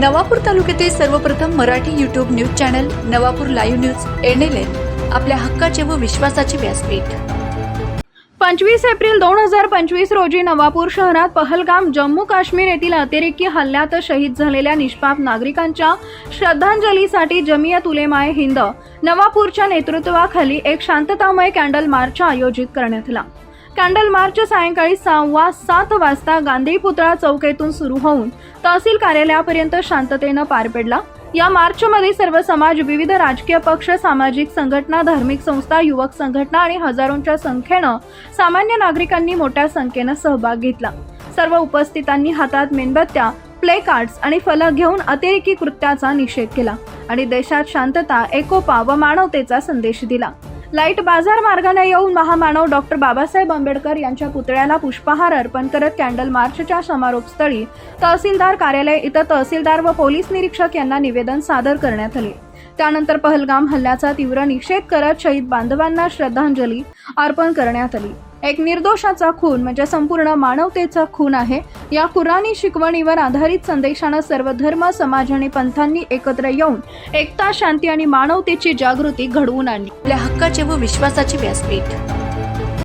नवापूर तालुक्यातील सर्वप्रथम Marathi YouTube news channel Navapur live news NLN आपल्या हक्काचे व विश्वासाचे व्यासपीठ. पंचवीस एप्रिल दोन हजार पंचवीस रोजी नवापूर शहरात पहलगाम जम्मू काश्मीर येथील अतिरेकी हल्ल्यात शहीद झालेल्या निष्पाप नागरिकांच्या श्रद्धांजलीसाठी जमियत उलेमाए हिंद नवापूरच्या नेतृत्वाखाली एक शांततामय कॅन्डल मार्च आयोजित करण्यात आला. कॅन्डल मार्च सायंकाळी सहावा सात वाजता गांधी पुतळा चौकेतून सुरू होऊन तहसील कार्यालयापर्यंत शांततेनं पार पडला. या मार्चमध्ये सर्व समाज विविध राजकीय पक्ष सामाजिक संघटना धार्मिक संस्था युवक संघटना आणि हजारोंच्या संख्येनं सामान्य नागरिकांनी मोठ्या संख्येनं सहभाग घेतला. सर्व उपस्थितांनी हातात मेणबत्त्या प्ले कार्ड्स आणि फलक घेऊन अतिरेकी कृत्याचा निषेध केला आणि देशात शांतता एकोपा व मानवतेचा संदेश दिला. लाइट बाजार मार्गाने येऊन महामानव डॉक्टर बाबासाहेब आंबेडकर यांच्या पुतळ्याला पुष्पहार अर्पण करत कॅन्डल मार्चच्या समारोपस्थळी तहसीलदार कार्यालय इथं तहसीलदार व पोलीस निरीक्षक यांना निवेदन सादर करण्यात आले. त्यानंतर पहलगाम हल्ल्याचा तीव्र निषेध करत शहीद बांधवांना श्रद्धांजली अर्पण करण्यात आली. एक निर्दोषाचा खून म्हणजे संपूर्ण मानवतेचा खून आहे. या कुराणी शिकवणीवर आधारित संदेशानं सर्व धर्म समाज आणि पंथांनी एकत्र येऊन एकता शांती आणि मानवतेची जागृती घडवून आणली. आपल्या हक्काचे व विश्वासाचे व्यासपीठ.